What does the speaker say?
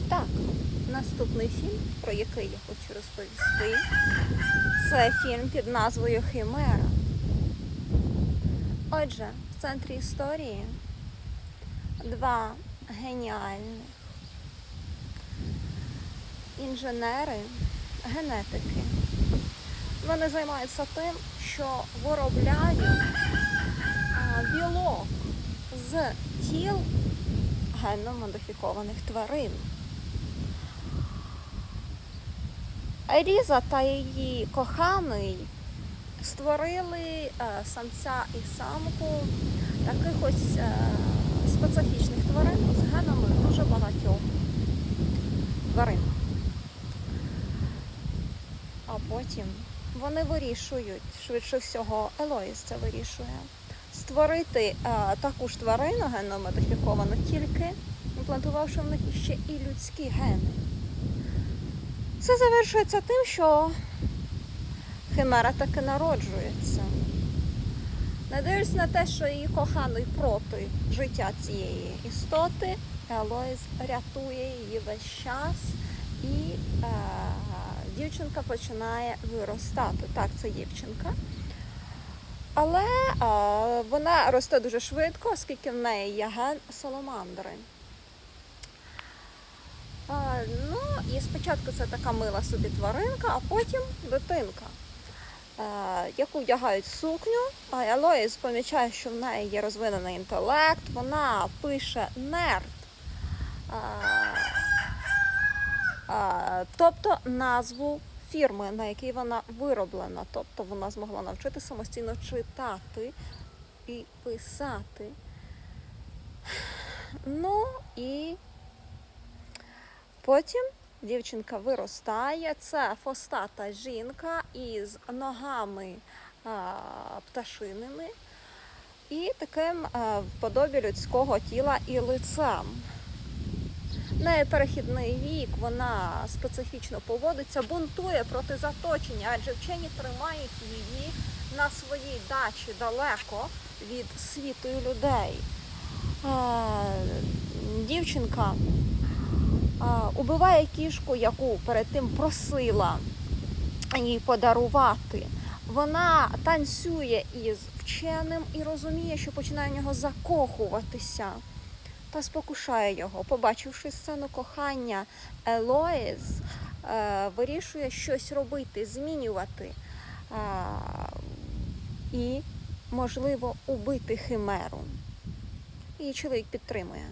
І так, наступний фільм, про який я хочу розповісти, це фільм під назвою Химера. Отже, в центрі історії два геніальних інженери, генетики. Вони займаються тим, що виробляють білок з тіл генно модифікованих тварин. Різа та її коханий створили е, самця і самку таких ось е, специфічних тварин з генами дуже багатьох тварин. А потім вони вирішують, швидше всього, Елоїс це вирішує, створити е, таку ж тварину генно модифіковану, тільки імплантувавши в них іще і людські гени. Це завершується тим, що Химера таки народжується. Не дивлячись на те, що її коханий проти життя цієї істоти, Елоїс рятує її весь час і е, дівчинка починає виростати. Так, це дівчинка. Але е, вона росте дуже швидко, оскільки в неї є ген саламандри. А, ну, спочатку це така мила собі тваринка, а потім дитинка, е, яку вдягають сукню. А Елоїс помічає, що в неї є розвинений інтелект, вона пише нерд. Е, е, тобто назву фірми, на якій вона вироблена. Тобто вона змогла навчити самостійно читати і писати. Ну і Потім дівчинка виростає. Це фостата жінка із ногами а, пташиними і таким а, в подобі людського тіла і лицем. Неї перехідний вік, вона специфічно поводиться, бунтує проти заточення, адже вчені тримають її на своїй дачі далеко від світу і людей. А, дівчинка убиває кішку, яку перед тим просила їй подарувати. Вона танцює із вченим і розуміє, що починає в нього закохуватися та спокушає його. Побачивши сцену кохання, Елоїз е, вирішує щось робити, змінювати е, і, можливо, убити химеру. Її чоловік підтримує.